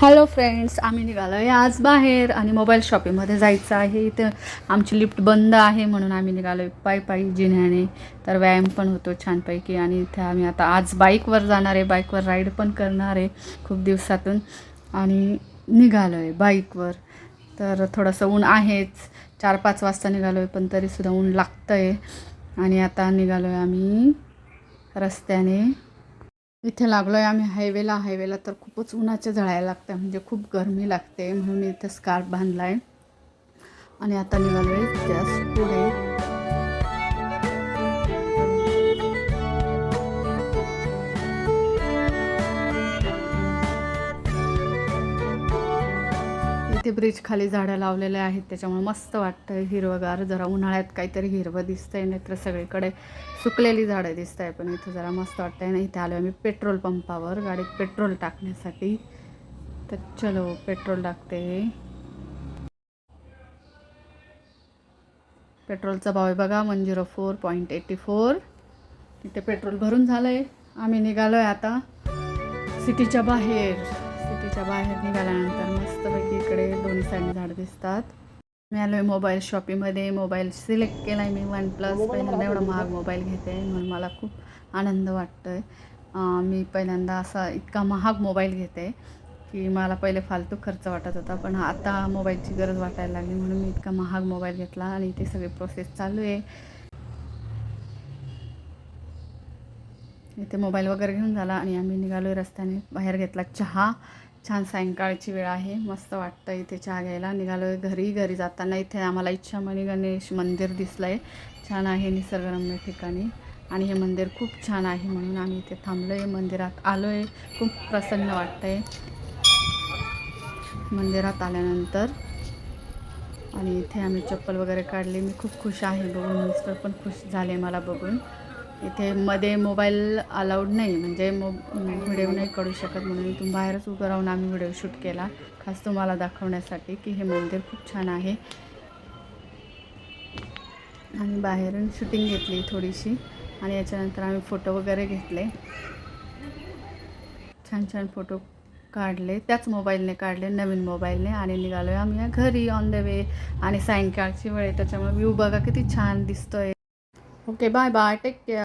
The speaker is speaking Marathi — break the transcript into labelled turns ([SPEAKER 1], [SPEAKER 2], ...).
[SPEAKER 1] हॅलो फ्रेंड्स आम्ही निघालो आहे आज बाहेर आणि मोबाईल शॉपिंगमध्ये जायचं आहे. इथं आमची लिफ्ट बंद आहे म्हणून आम्ही निघालो आहे पायी पायी जिन्याने. तर व्यायाम पण होतो छानपैकी आणि इथे आम्ही आता आज बाईकवर जाणार आहे. बाईकवर राईड पण करणार आहे खूप दिवसातून. आणि निघालो आहे बाईकवर तर थोडंसं ऊन आहेच. चार पाच वाजता निघालो आहे पण तरीसुद्धा ऊन लागतं आहे आणि आता निघालो आहे आम्ही रस्त्याने. इथे लागलो आहे आम्ही हायवेला. हायवेला तर खूपच उन्हाच्या झळायला लागतं म्हणजे खूप गरमी लागते. म्हणून मी इथे स्कार्फ बांधला आहे आणि आता निघालो आहे पुढे. इथे ब्रिज खाली झाडं लावलेले आहेत. त्याच्यामुळे मस्त वाटतं हिरवंगार. जरा उन्हाळ्यात काहीतरी हिरवं दिसतंय नाहीतर सगळीकडे सुकलेली झाडं दिसत आहे पण इथं जरा मस्त वाटतं आहे ना इथे आलो आम्ही पेट्रोल पंपावर गाडीत पेट्रोल टाकण्यासाठी. तर चलो पेट्रोल टाकते. पेट्रोलचा भाव आहे बघा one zero four point eighty four इथे पेट्रोल भरून झालं आहे आम्ही निघालो आहे आता सिटीच्या बाहेर. घराच्या बाहेर निघाल्यानंतर मस्तपैकी इकडे दोन्ही साईड झाडं दिसतात. मी आलो आहे मोबाईल शॉपीमध्ये मोबाईल सिलेक्ट केला आहे मी. वन प्लस पहिल्यांदा एवढा महाग मोबाईल घेते म्हणून मला खूप आनंद वाटतो आहे मी पहिल्यांदा असा इतका महाग मोबाईल घेते की मला पहिले फालतू खर्च वाटत होता. पण आता मोबाईलची गरज वाटायला लागली म्हणून मी इतका महाग मोबाईल घेतला आणि ते सगळी प्रोसेस चालू आहे. इथे मोबाईल वगैरे घेऊन झाला आणि आम्ही निघालो रस्त्याने. बाहेर घेतला चहा. छान सायंकाळची वेळ आहे मस्त वाटतं इथे चहा घ्यायला. निघालो आहे घरी घरी जाताना इथे आम्हाला इच्छामणी गणेश मंदिर दिसलं आहे छान आहे निसर्गरम्य ठिकाणी. आणि हे मंदिर खूप छान आहे म्हणून आम्ही इथे थांबलो आहे मंदिरात आलो आहे खूप प्रसन्न वाटतं आहे मंदिरात आल्यानंतर. आणि इथे आम्ही चप्पल वगैरे काढली. मी खूप खुश आहे बघून. मिस्टर पण खुश झाले मला बघून. इथे मध्ये मोबाईल अलाउड नाही म्हणजे मो व्हिडिओ नाही काढू शकत म्हणून इथून बाहेरच उभं राहून आम्ही व्हिडिओ शूट केला. खास तुम्हाला दाखवण्यासाठी की हे मंदिर खूप छान आहे. आणि बाहेरून शूटिंग घेतली थोडीशी आणि याच्यानंतर आम्ही फोटो वगैरे घेतले. छान छान फोटो काढले. त्याच मोबाईलने काढले नवीन मोबाईलने आणि निघालो आहे आम्ही या घरी ऑन द वे आणि सायंकाळची वेळ आहे त्याच्यामुळे व्ह्यू बघा किती छान दिसतोय. Okay bye bye take care